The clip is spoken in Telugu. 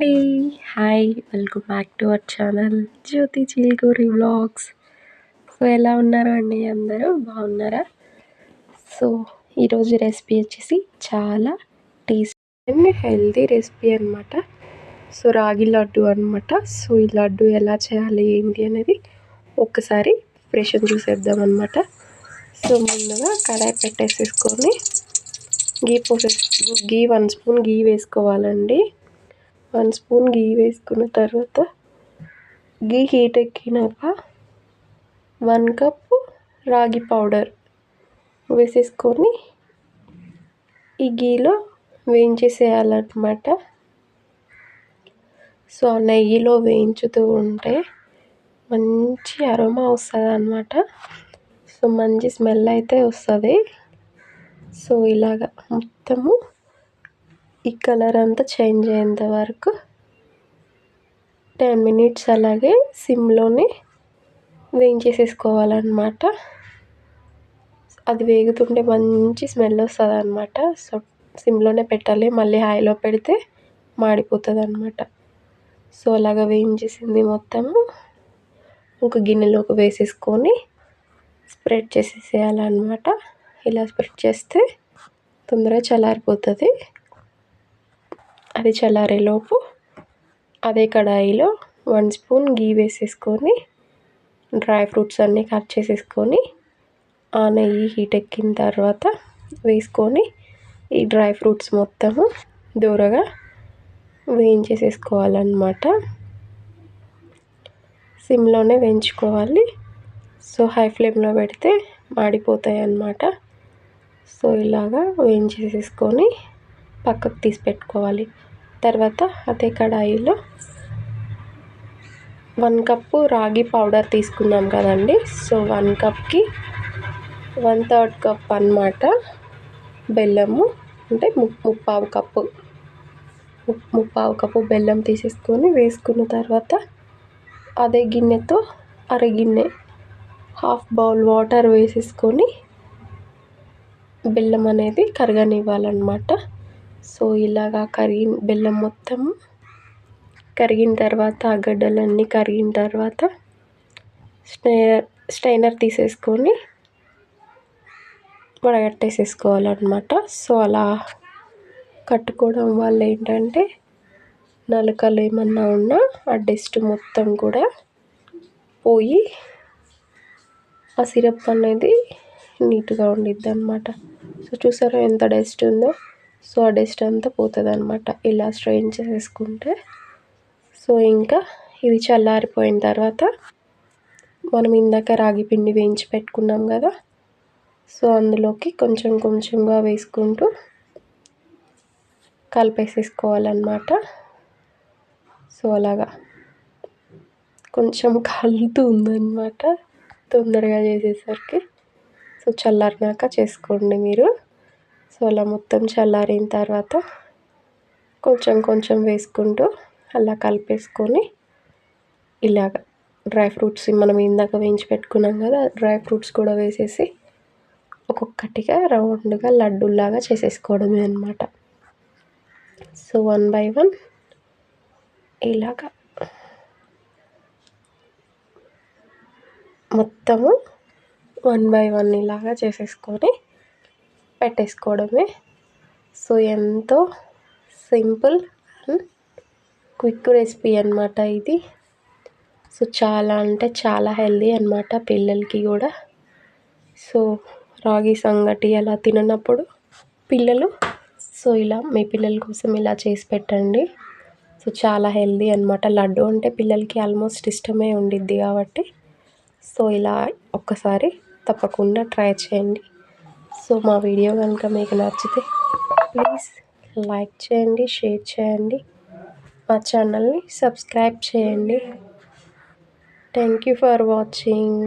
Hey hi welcome back to our channel Jyothi Chilkuri blogs so ఎలా ఉన్నారు అండి అందరూ? బాగున్నారా? సో ఈరోజు రెసిపీ వచ్చేసి చాలా టేస్టీ అండ్ హెల్తీ రెసిపీ అనమాట సో రాగి లడ్డు అనమాట సో ఈ లడ్డు ఎలా చేయాలి ఏంటి అనేది ఒక్కసారి ప్రెషర్ చూసేద్దాం అనమాట సో ముందుగా కడాయి పెట్టేసేసుకొని గీ పోసేసి గీ వన్ స్పూన్ గీ వేసుకోవాలండి. వన్ స్పూన్ గీ వేసుకున్న తర్వాత గీ హీట్ ఎక్కినాక వన్ కప్ రాగి పౌడర్ వేసేసుకొని ఈ గీలో వేయించేసేయాలన్నమాట. సో నెయ్యిలో వేయించుతూ ఉంటే మంచి అరోమా వస్తుంది అనమాట సో మంచి స్మెల్ అయితే వస్తుంది. సో ఇలాగ మొత్తము ఈ కలర్ అంతా చేంజ్ అయ్యేంత వరకు టెన్ మినిట్స్ అలాగే సిమ్లోనే వేయించేసేసుకోవాలన్నమాట. అది వేగుతుంటే మంచి స్మెల్ వస్తుంది అనమాట సో సిమ్లోనే పెట్టాలి. మళ్ళీ హైలో పెడితే మాడిపోతుంది అనమాట సో అలాగ వేయించేసింది మొత్తము. ఒక గిన్నెలోకి వేసేసుకొని స్ప్రెడ్ చేసేసేయాలన్నమాట. ఇలా స్ప్రెడ్ చేస్తే తొందరగా చల్లారిపోతుంది. అది చల్లారేలోపు అదే కడాయిలో వన్ స్పూన్ గీ వేసేసుకొని డ్రై ఫ్రూట్స్ అన్నీ కట్ చేసేసుకొని ఆ నెయ్యి హీట్ ఎక్కిన తర్వాత వేసుకొని ఈ డ్రై ఫ్రూట్స్ మొత్తము దూరగా వేయించేసేసుకోవాలన్నమాట. సిమ్లోనే వేయించుకోవాలి. సో హై ఫ్లేమ్లో పెడితే మాడిపోతాయి అన్నమాట సో ఇలాగా వేయించేసేసుకొని పక్కకు తీసి పెట్టుకోవాలి. తర్వాత అదే కడాయిలో వన్ కప్పు రాగి పౌడర్ తీసుకున్నాం కదండి. సో వన్ కప్కి వన్ థర్డ్ కప్ అనమాట బెల్లము అంటే ముప్పావు కప్పు. ముప్పావు కప్పు బెల్లం తీసేసుకొని వేసుకున్న తర్వాత అదే గిన్నెతో అరగిన్నె హాఫ్ బౌల్ వాటర్ వేసేసుకొని బెల్లం అనేది కరగనివ్వాలన్నమాట. సో ఇలాగా కరిగి బెల్లం మొత్తం కరిగిన తర్వాత ఆ గడ్డలన్నీ కరిగిన తర్వాత స్టైనర్ స్టైనర్ తీసేసుకొని వడగట్టేసేసుకోవాలన్నమాట. సో అలా కట్టుకోవడం వల్ల ఏంటంటే నలకలు ఏమన్నా ఉన్నా ఆ డస్ట్ మొత్తం కూడా పోయి ఆ సిరప్ అనేది నీట్గా ఉండిద్ది అనమాట సో చూసారా ఎంత డస్ట్ ఉందో? సో ఆ డస్ట్ అంతా పోతుంది అనమాట ఇలా స్ట్రెయిన్ చేసుకుంటే సో ఇంకా ఇది చల్లారిపోయిన తర్వాత మనం ఇందాక రాగి పిండి వేయించి పెట్టుకున్నాం కదా. సో అందులోకి కొంచెం కొంచెంగా వేసుకుంటూ కలిపేసేసుకోవాలన్నమాట. సో అలాగా. కొంచెం కలుతూ ఉందన్నమాట. తొందరగా చేసేసరికి. సో చల్లారినాక చేసుకోండి మీరు. సో అలా మొత్తం చల్లారిన తర్వాత కొంచెం కొంచెం వేసుకుంటూ అలా కలిపేసుకొని ఇలాగ డ్రై ఫ్రూట్స్ మనం ఇందాక వేయించి పెట్టుకున్నాం కదా డ్రై ఫ్రూట్స్ కూడా వేసేసి ఒక్కొక్కటిగా రౌండ్గా లడ్డూలాగా చేసేసుకోవడమే అనమాట సో వన్ బై వన్ ఇలాగా మొత్తము వన్ బై వన్ ఇలాగా చేసేసుకొని పెట్టేసుకోవడమే. సో ఎంతో సింపుల్ అండ్ క్విక్ రెసిపీ అనమాట ఇది. సో చాలా అంటే చాలా హెల్దీ అనమాట పిల్లలకి కూడా. సో రాగి సంగటి అలా తిననప్పుడు పిల్లలు సో ఇలా మీ పిల్లల కోసం ఇలా చేసి పెట్టండి. సో చాలా హెల్దీ అనమాట లడ్డు అంటే పిల్లలకి ఆల్మోస్ట్ ఇష్టమే ఉండిద్ది కాబట్టి. సో ఇలా ఒక్కసారి తప్పకుండా ట్రై చేయండి. సో మా వీడియో కనుక మీకు నచ్చితే ప్లీజ్ లైక్ చేయండి షేర్ చేయండి. మా ఛానల్ని సబ్స్క్రైబ్ చేయండి. Thank you for watching